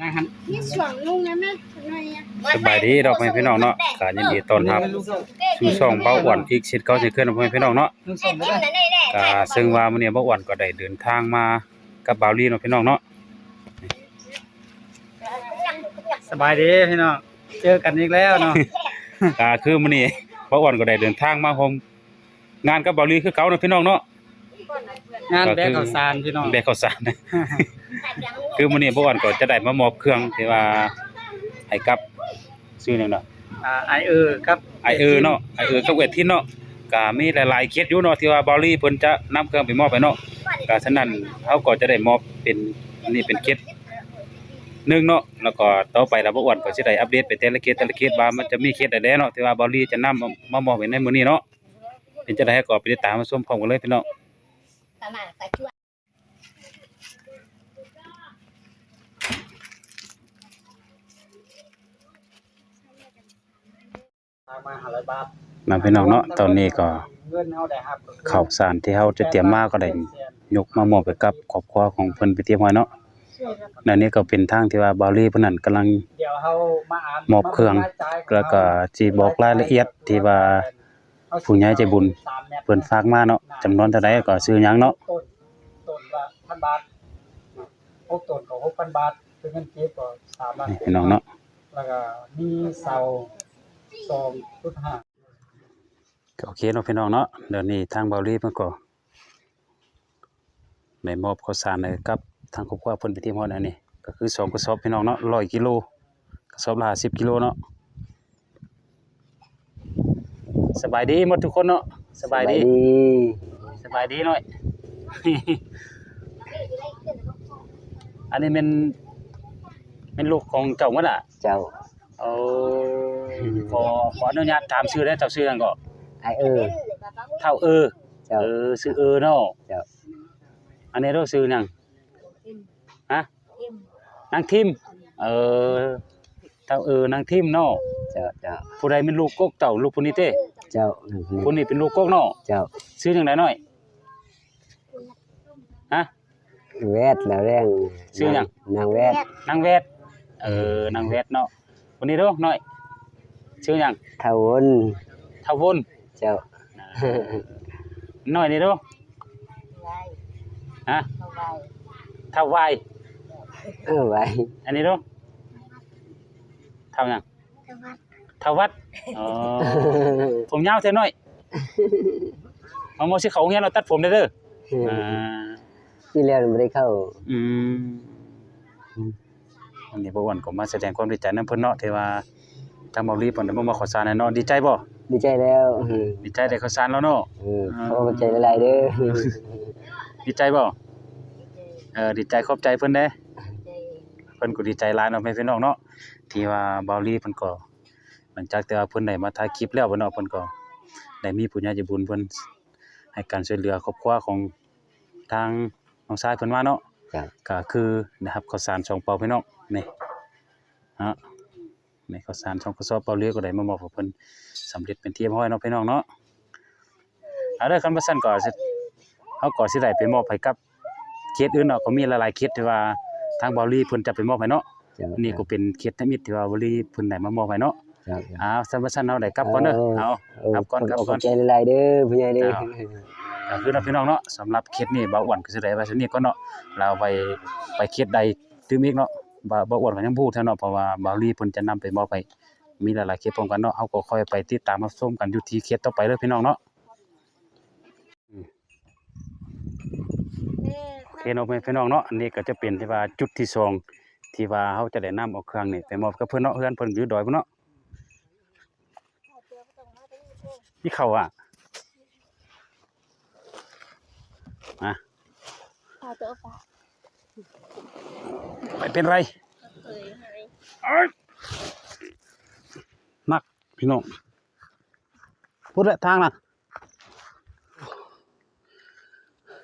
นางหันนี่สวงลุงนะแม่ทำไมอะสบายดีดอกไม้พี่น้องเนาะก็ยินดีต้อนรับสู่ช่องเบาอ้วนอีกสิทธิ์เก่าสิขึ้นดอกไม้พี่น้องเนาะลุงส่งไปเลยก็ซึ่งว่ามื้อนี้เบาอ้วนก็ได้เดินทางมากับบ่าวลีเนาะพี่น้องเนาะสบายดีพี่น้องเจอกันอีกแล้วเนาะก็คือมื้อนี้เบาอ้วนก็ได้เดินทางมาร่วมงานกับบ่าวลีคือเก่าเนาะพี่น้องเนาะ งานแบกข้าวสารพี่น้องแบกข้าวสาร คือมื้อนี้เบาอ้วนก็จะได้มามอบเครื่องที่ว่าให้กับชื่อหยังเนาะอ่าไอเออครับไอเออเนาะไอเออกับเวททินเนาะก็มีหลายๆเคสอยู่เนาะที่ว่าบอลลี่เพิ่นจะนำเครื่องไปมอบไปเนาะก็ฉะนั้นเฮาก็จะได้มอบเป็นอันนี้เป็นเคสหนึงเนาะแล้วก็ต่อไปเราบ่อ้วนก็สิได้อัปเดตไปแต่ละเคสแต่ละเคสว่ามันจะมีเคสใดๆเนาะที่ว่าบอลลี่จะนำมามอบไว้ในมื้อนี้เนาะเป็นจะได้ให้ก็ไปติดตามมาชมพร้อมกันเลยพี่น้อง มาหาร้อยบาทนํพี่น้องเนาะตอนนี้ก็เงินเฮาได้รับข้าวสารที่เฮาจะเตรียมมาก็ได้ยกมามอบไปกับครอบครัวของเพิ่นไปเตรียมไว้เนาะแล้วนี่ก็เป็นทางที่ว่าบอลลี่เพิ่นนั่นกำลังเดี๋ยวเฮามาอ่านมอบเครื่องแล้วก็สิบอกรายละเอียดที่ว่า ผู้ใหญ่ใจบุญเพิ่นฝากมาเนาะจำนวนเท่าใดก็ซื้อหยังเนาะต้นต้นละพันบาทหกต้นก็หกพันบาทเป็นเงินเก็บก็สามล้านนี่พี่น้องเนาะแล้วก็มีเสาสองจุดห้าก็โอเคเนาะพี่น้องเนาะเดี๋ยวนี้ทางเบาลีเพิ่นก็ได้มอบข้าวสารให้กับทางครอบครัวเพิ่นไปที่ฮอดอันนี้ก็คือ2กระสอบพี่น้องเนาะ100กิโลกระสอบละ50กิโลเนาะ สบายดีหมดทุกคนเนาะสบายดีสบายดีหน่อย อันนี้เป็นเป็นลูกของเจ้าหมดล่ะ เจ้าเอาขอขออนุญาตถามชื่อได้เจ้าชื่อหยังก็ไอเออเท่าเออเจ้าเออชื่อเออเนาะเจ้าอันนี้เราชื่อหยังฮะนางทิมเออเท่าเออนางทิมเนาะเจ้าเจ้าผู้ใดเป็นลูกกกเต่าลูกผู้นี้เต้ เจ้าหนึ่งผู้นี้เป็นลูกกกเนาะเจ้าชื่อจังไดหน่อยฮะแวดแล้วแรงชื่อหยังนางแวดนางเวทเออนางเวทเนาะผู้นี้เด้อหน่อยชื่อหยังทาวนเท่าวนเจ้าหน่อยนี่เด้อฮะเท่าไวเออไว้อันนี้ดูเท่ายังเท่า วัดอ๋อผมยาวเท่าน้อยเอาโมสิเขาเงี้ยเราตัดผมได้เด้ออ่าที่แล้วไม่ได้เข้า อืมอันนี้บ่วันก็มาแสดงความดีใจนํเพิ่นเนาะที่ว่าทางเบาลีเพิ่นได้มามาขอสารให้เนาะดีใจบ่ดีใจแล้วเออดีใจได้ขอสารแล้วเนาะเออขอบใจหลายๆเด้อดีใจบ่เออดีใจขอบใจเพิ่นเด้เพิ่นก็ดีใจหลายเนาะแม่พี่น้องเนาะที่ว่าเบาลีเพิ่นก็ห ลังจากที่ว่าเพิ่นได้มาถ่ายคลิปแล้วเพิ่นเนาะเพิ่นก็ได้มีผู้ใหญ่ใจบุญเพิ่นให้การช่วยเหลือครอบครัวของทางน้องชายเพิ่นมาเนาะเจ้าก็คือนะครับข้าวสารสองเปาพี่น้องนี่ฮะในข้าวสารสองกระสอบเปาเลือก็ได้มามอบให้เพิ่นสำเร็จเป็นที่เรียบร้อยเนาะพี่น้องเนาะเอาเด้อคันว่าซั่นก็สิเฮาก็สิได้ไปมอบให้กับเขตอื่นเนาะก็มีหลายๆเขตที่ว่าทางเบาลีเพิ่นจะไปมอบให้เนาะเจ้าอันนี้ก็เป็นเขตนิมิตที่ว่าเบาลีเพิ่นได้มามอบให้เนาะ เจ้าอ้าวซั่นว่าซั่นเฮาได้กลับก่อนเด้อเอาเออกลับก่อนกลับขก่ออนบใจหลายๆเด้อผู้ใหญ่เด้อเจ้าก็คือเนาะพี่น้องเนาะสำหรับเคสนี้บ่าวอ้วนก็สิได้ไว้ซั่นนี้ก่อนเนาะเราไปไปเคสใดตึมอีกเนาะบ่บ่าวอ้วนก็ยังบ่รู้เท่าเนาะเพราะว่าบ่าวลีเพิ่นจะนำไปมอบให้มีหลายๆเคสพร้อมกันเนาะเฮาก็ค่อยไปติดตามรับชมกันอยู่ที่เคสต่อไปเด้อพี่น้องเนาะโอเคเนาะพี่น้องเนาะอันนี้ก็จะเป็นที่ว่าจุดที่สองที่ว่าเฮาจะได้นำเอาเครื่องนี่ไปมอบกับเพิ่นเนาะเฮือนเพิ่นอยู่ดอยพุ่นเนาะ นี่เขาอะพาตัวไปไม่เป็นไรเอ้ยนักพี่น้องพูดละทางน่ะ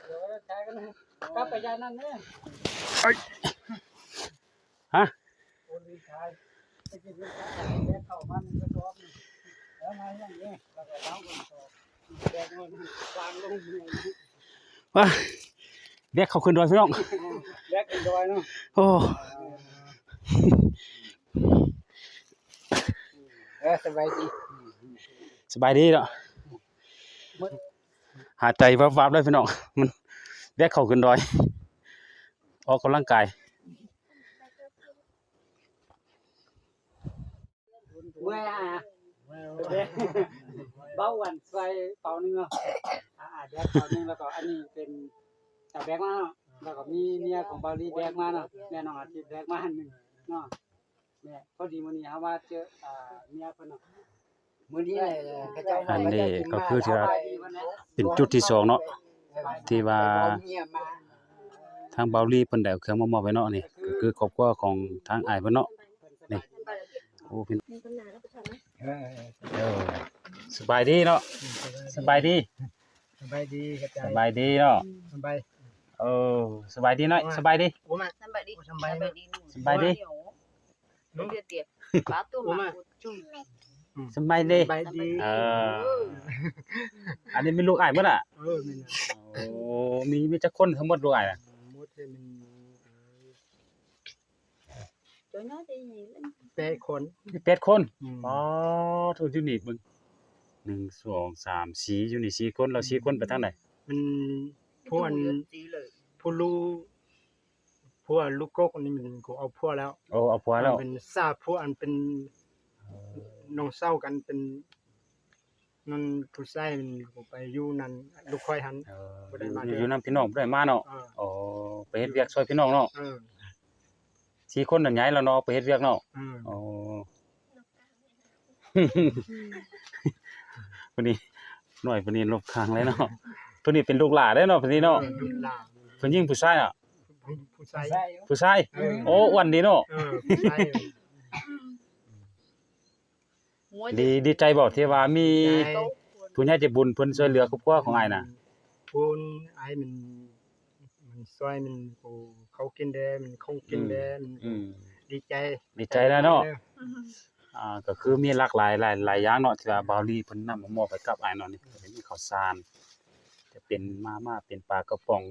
เดี๋ยวใช้กันนะกลับไปยานั่นเด้อฮะโอน วิชายไปกินเงินแบกเข้ามันก็ชอบนี่แล้วมาอย่างนี้แล้วก็ล้างกันต่อแบกเงินวางลงเลยว่าเรียกเขาขึ้นดอยพี่น้องแบกกันดอยเนาะโอ้เออสบายดีสบายดีเนาะหายใจวับๆเลยพี่น้องมันแวกเข้าขึ้นดอย ออกกำลังกายเมื่อยอะ เบ้าหวานใส่เป่าหนึงเนาะอ่าแบกเป่าหนึงแล้วก็อันนี้เป็นจากแบกมาเนาะแล้วก็มีเมียของบาลีแบกมาเนาะแม่น้องอาทิตย์แบกมาอันหนึงเนาะแม่พอดีมื้อนี้เฮามาเจออ่าเมียเพิ่นเนาะมื้อนี้เลยเขาเจ้าอันนี้ก็คือที่ว่าเป็นจุดที่สองเนาะที่ว่าทางเบาลีเพิ่นได้เอาเครื่องมามอบไว้เนาะนี่ก็คือครอบครัวของทางอ้ายเพิ่นเนาะ โอ้พี่มีปัญหาแล้วก็ทำนะเออเออสบายดีเนาะสบายดีสบายดีกระจาสยบายดีเนาะสบายเออสบายดีเนาะสบายดีโอ้มาสบายดีสบายดีสบายดี Nó dia tiệt. Bá tu Ủa mà. mà chung. สบายดีสบายดีเอออันนี้เป็นลูกอ้ายเบิดอะเออแม่นน่ะโอ้มีมีจักคนทั้งหมดลูกอ้ายน่ะหมดเลยมัน Cho nó đi gì lên. แปดคน มีแปดคนอืม อ๋อถูกอยู่นี่เบิ่งหนึ่งสองสามสี่อยู่นี่สี่คนเราสี่คนไปทางไหนมันพวกอัน Tí lợi. ผู้ลูกพวกลูกกกนี่มันกูเอาพวกแล้วโอ้เอาผัวแล้วมันเป็นซาพวกอันเป็นน้องเศร้ากันเป็นนั่นผู้ชายมันกูไปอยู่นั่นลูกค่อยหัน เออบ่ได้มาอยู่อยู่นำพี่น้องบ่ได้มาเนาะเออโอ้ไปเฮ็ดเวียกช่วยพี่น้องเนาะ เออ สี่คนนั่นย้ายแล้วเนาะไปเฮ็ดเวียกเนาะเออโอ้วันนี้หน่อยวันนี้ลบค้างเลยเนาะเพิ่นนี่เป็นลูกหลานเด้เนาะเพิ่นนี่เนาะลูกหลานเพิ่นยิงผู้ชายอะผู้ชาย ผู้ชายเออ โอ้อ้วนดีเนาะเออผู้ชาย Mua ดีดีใจบ่ที่ว่ามีใจผู้ใหญ่ใจบุญเพิ่นช่วยเหลือครอบครัวของอ้ายน่ะพูนไอ้มัน มันซอยมันกู เขากินได้มันคงกินได้มันอืมดีใจดีใจแล้วเนาะอ่าก็คือมีหลากหลายหลายหลายอย่างเนาะที่ว่าบาวลีเพิ่นนำมามอบให้กับอ้ายเนาะนี่ก็มีข้าวสารจะเป็นมาม่าเป็นปลากระป๋อง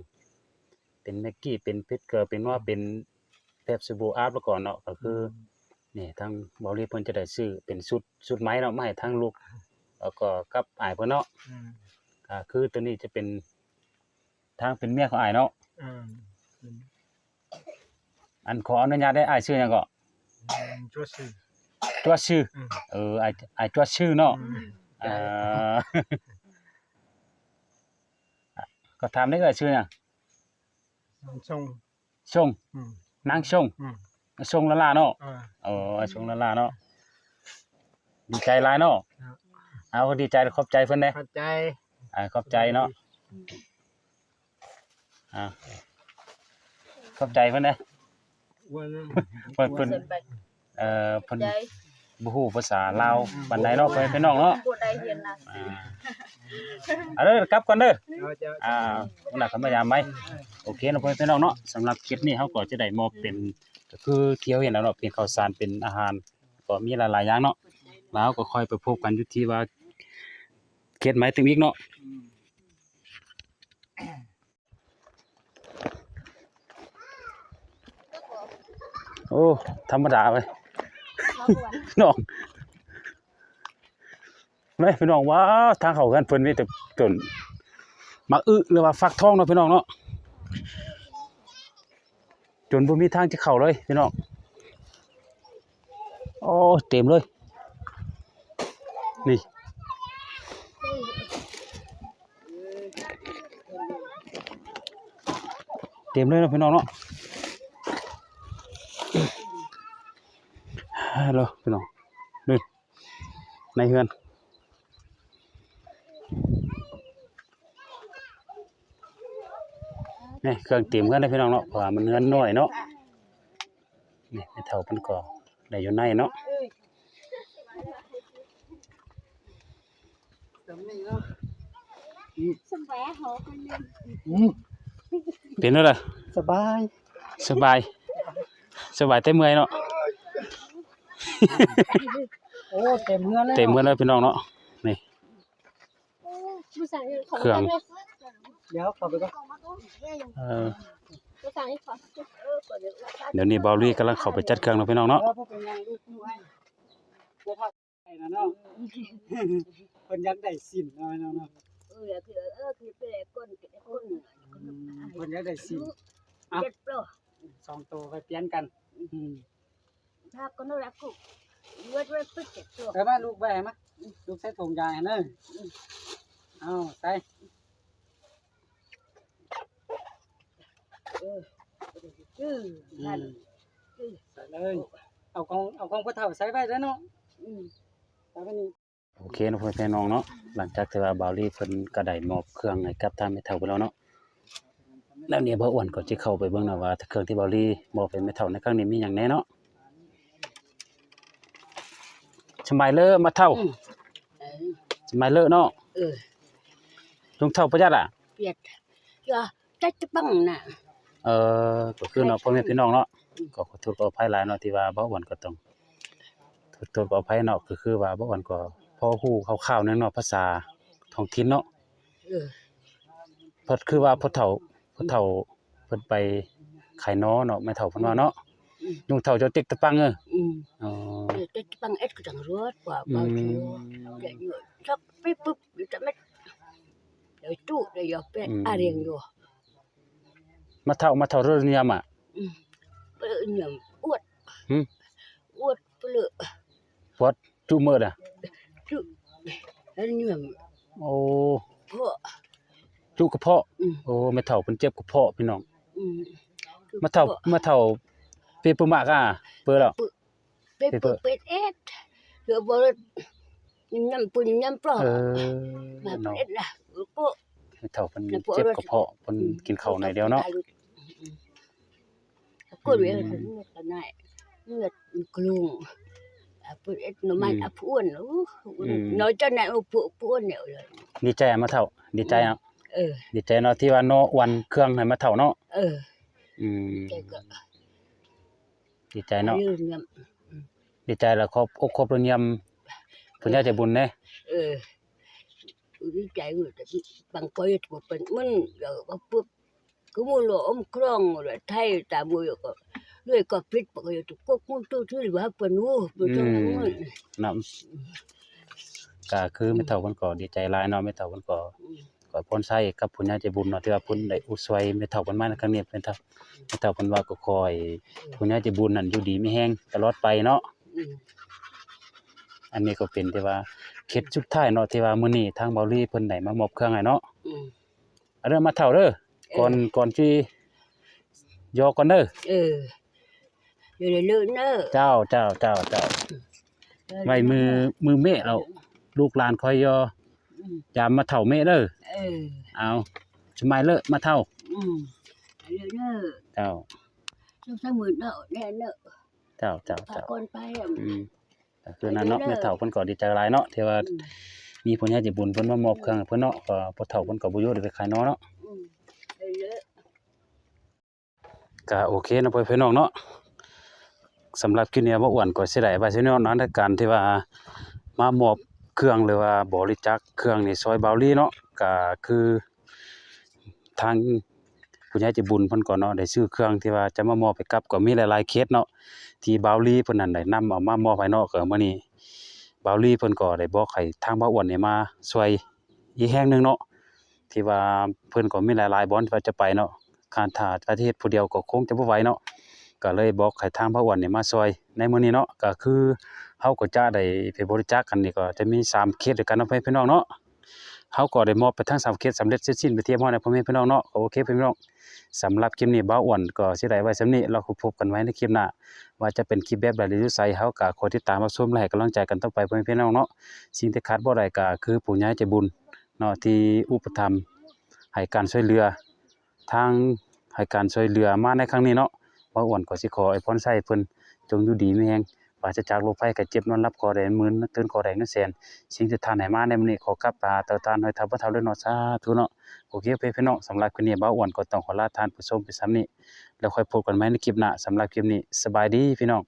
เป็นแม็กกี้เป็นเพชรเกลือเป็นว่าเป็นแปบสบู่อาบแล้วก่อนเนาะก็คือนี่ทางบาวลีเพิ่นจะได้ซื้อเป็นชุดชุดไม้เนาะมาให้ทางลูกแล้วก็กับอ้ายเพิ่นเนาะอืมก็คือตัวนี้จะเป็นทางเป็นเมียของอ้ายเนาะ อืมอันขออนุญาตได้อ้ายชื่อหยังก็จัวซื่อ จัวชื่ออืมเอออ้ายอ้ายจัวชื่อเนาะ อืมเอ่อก็ถามได้ก็ชื่อหยังมันชงชงอืม นางชงอืม ชงละลาเนาะอ่า เออชงละลาเนาะดีใจหลายเนาะครับ เอาก็ดีใจขอบใจเพิ่นเด้เข้าใจอ่าขอบใจเนาะอ่าขอบใจเพิ่นเด้ วันเพิ่นเพิ่น sân bạch. เอ่อเพิ่น Đây. บ่ฮู้ภาษาลาวปานใดเนาะเพิ่นพี่น้องเนาะ Bộ đây hiền là. อ่าเอาเด้อกลับก่อนเด้อเราจะอ่าวันหลังเขามายามไหมโอเคนะพ่อพี่น้องเนาะสำหรับคลิปนี้เขาก็จะได้มอบเป็นก็คือเที่ยวเห็นแล้วเนาะเป็นข้าวสารเป็นอาหาร ก็มีหลายๆอย่างเนาะแล้วก็ค่อยไปพบกันอยู่ที่ว่าเขตไม้ตึงอีกเนาะ โอ้ ธรรมดาไป Nó buồn พี่น้องไม่พี่น้องว้าวทางเขากันเพิ่นมีแต่จนมาอึหรือว่าฟักทองเนาะพี่น้องเนาะจนบ่มีทางที่เข้าเลยพี่น้องโอ้เต็มเลย นี่เต็มเลยเนาะพี่น้องเนาะ ฮัลโหลพี่น้องนี่ในเฮือนนี่เครื่องเตรียมกันได้พี่น้องเนาะเพราะว่ามันเงินน้อยเนาะนี่ไม่เท่าเพิ่นก็ได้อยู่ในเนาะ Sân vé hổ con đi อืมเป็นแล้วล่ะสบาย สบาย สบายแต่เมื่อยเนาะ โอ้เต็มเงินแล้วเต็มเมื่อยแล้วพี่น้องเนาะนี่ Bữa sáng khổng Khưởng. con đi เดี๋ยวเข้าไปก็ Còn mà con เออภาษาอีกคนเออก็เดี๋ยวเดี๋ยวนี้เบาลี่กำลังเข้าไปจัดเครื่องแล้วพี่น้องเนาะเออพวกเป็นยังลูกลูกให้บ่ทักไปนะเนาะเพิ่นอยากได้สินเนาะเนาะเนาะเออคือเออคือเป็นก้นเป็นก้นอืมเพิ่นอยากได้สินเจ็ดโปรสองตัวไปเปลี่ยนกัน อืมถ้าก็น่ารักกูเว้ยเว้ยปึ๊กเจ็ดโปรไปมาลูกไปมาลูกใส่ถุงยางให้เด้อเอาใส่อือนั่นใส่เลย เอาของเอาของพ่อเฒ่าใส่ไว้แล้วเนาะอืมใส่ไว้นี่โอเคเนาะพ่อพี่น้องเนาะหลังจากที่ว่าเบาลี่เพิ่นก็ได้มอบเครื่องให้กับทางแม่เฒ่าไปแล้วเนาะแล้วเนี่ยบ่อ้วนก็สิเข้าไปเบิ่งนะว่าเครื่องที่เบาลี่มอบให้แม่เฒ่าในครั้งนี้มีหยังแหน่เนาะ สบายเลยมาเฒ่าสบายเลยเนาะเออลุงเฒ่าประหยัดอะเปียดก็จะจะปังน่ะเออก็คือเนาะพ่อแม่พี่น้องเนาะก็ขอโทษขออภัยหลายเนาะที่ว่าบ่อ้วนก็ต้องขอโทษขออภัยเนาะก็คือว่าบ่อ้วนก็พอฮู้คร่าวๆในเนาะภาษาท้องถิ่นเนาะเออเพราะคือว่าพ่อเฒ่าพ่อเฒ่าเพิ่นไปขายน้อเนาะแม่เฒ่าเพิ่นว่าเนาะลุงเฒ่าเจะติ๊กตะปังเอออืมอ๋ อจะจะปังเอ็ดก็จังรถกว่าอืเบามชัวเดี๋ยวชักปิ๊บปุ๊บเดี๋ยวจะไม่เดี๋ยวตู้เดี๋ยวเป็ดอะไรอย่างอยู่มาเฒ่ามาเฒ่าเรื่องยามอะเปลือกหนึ่งอวดหืมอวดเปลือกปวดจุมื้ออะจุแล้วหนึ่งโอ้พวกจุกระเพาะอืมโอ้แม่เฒ่าเพิ่นเจ็บกระเพาะพี่น้องอืมมาเฒ่ามาเฒ่าเปเปอร์มากอะเปิดแล้ว เป็ดเปิดเป็ดเอ็ดเดี๋ยวบอกน้ำปุ่นน้ำปลอเออมาเนาะเป็ดนะก็แม่เฒ่าเพิ่นเจ็บกระเพาะเพิ่นกินข้าวหน่อยเดียวเนาะก็เรียกถึงเลือดกันได้เลือดกลุงอะเป็ดเอ็ดน้ำมันอะพูนโอ้น้อยจังไหนโอ้พูพูนเนี่ยเลยดีใจอะมาเฒ่าดีใจเนาะเออดีใจเนาะที่ว่าเนาะวันเครื่องให้มาเฒ่าเนาะเอออืมแต่ก็ดีใจเนาะยืนย ดีใจแล้วครอบอกครบเรื่องยำเพิ่นอยากจะบุญเด้เออดีใจอยู่แต่บางคนก็เป็นมันเดี๋ยวก็ปุ๊บก็มูลอมครองเลยไทยตาบุยก็เลยก็พิษปกติก็คงตู้ที่ว่าเป็นวูเป็นจังนั้นเนาะก็คือแม่เฒ่าเพิ่นก็ดีใจหลายเนาะแม่เฒ่าเพิ่นก็ขอพรใช้กับผู้ใหญ่ใจบุญเนาะที่ว่าเพิ่นได้อุดช่วยแม่เฒ่าเพิ่นมาในครั้งนี้เป็นเฒ่าแม่เฒ่าเพิ่นว่าก็ขอให้ผู้ใหญ่ใจบุญนั่นอยู่ดีมีแฮงตลอดไปเนาะ อืมอันนี้ก็เป็นที่ว่าเคล็ดสุดท้ายเนาะที่ว่ามื้อนี้ทางเบาลีเพิ่นได้มามอบเครื่องให้เนาะอืมเอาเด้อมาเฒ่าเด้อก่อนก่อนที่ยอก่อนเด้อเอออยู่ในเลือเนอเจ้าเจ้าเจ้าเจ้าไว้มือมือเมะแล้วลูกหลานคอยยอยามมาเฒ่าเมะเด้อเออเอาสมัยเลอะมาเฒ่าอืมเลือเนอเจ้าช่างมือเนอแน่เนอ เจ้าเจ้าพาเจ้าคนไปอะอืมก็คือนั้นเนาะแม่เฒ่าเพิ่นก็ดีใจหลายเนาะที่ว่ามีผู้ใหญ่ใจบุญเพิ่นมามอบเครื่องให้เพิ่นเนาะก็พ่อเฒ่าเพิ่นก็บ่อยู่ได้ไปขายน้อเนาะอืมเลือก็โอเคเนาะพ่อพี่น้องเนาะสำหรับคลิปนี้บ่อ้วนก็สิได้ว่าสิเนาะในการที่ว่ามามอบเครื่องหรือว่าบริจาคเครื่องนี่ซอยเบาลีเนาะก็คือทาง ผู้ใหญ่ใจบุญเพิ่นก็เนาะได้ซื้อเครื่องที่ว่าจะมามอบให้กับก็มีหลายๆเคสเนาะที่บาลีเพิ่นนั่นได้นำเอามามอบให้เนาะก็มื้อนี้บาลีเพิ่นก็ได้บอกให้ทางบ่อ้วนนี่มาช่วยอีกแห่งหนึงเนาะที่ว่าเพิ่นก็มีหลายๆบ่อนที่ว่าจะไปเนาะการถ้าประเทศผู้เดียวก็คงจะบ่ไหวเนาะก็เลยบอกให้ทางพระอ้วนนี่มาช่วยในมื้อนี้เนาะก็คือเฮาก็จะได้ไปบริจาคกันนี่ก็จะมี3เคสด้วยกันเนาะพี่น้องเนาะ เฮาก็ได้มอบไปทั้ง3เคสสำเร็จเสร็จสิ้นไปเทียบเฮาในพ่อแม่พี่น้องเนาะโอเคพี่น้องสำหรับคลิปนี้บ่าอ้วนก็สิได้ไว้สำนี้เราพบกันไว้ในคลิปหน้าว่าจะเป็นคลิปแบบใดหรือไสเฮาก็ขอติดตามรับชมและให้กำลังใจกันต่อไปพ่อแม่พี่น้องเนาะสิ่งที่ขาดบ่ได้ก็คือผู้ใหญ่ใจบุญเนาะที่อุปถัมภ์ให้การช่วยเหลือทางให้การช่วยเหลือมาในครั้งนี้เนาะว่าอ้วนก็สิขอไอ้พรใส่เพิ่นจงอยู่ดีมีแฮง ป่าศจากโรคภัยไข้เจ็บนอนรับขอได้หมื่นตื่นขอแดงนั่นแสนสิ่งที่ทานไหนมาในมันนี่ขอกลับตาเต่าทานหอยทับบ่เท่าเลยเนอซาทุเนาะโอเคเพื่อนพี่น้องสำหรับคืนนี้บ้าอ้วนก็ต้องขอลาทานผู้ชมไปซ้ำนี่แล้วค่อยพบกันไหมในคลิปหน้าสำหรับคลิปนี้สบายดีพี่น้อง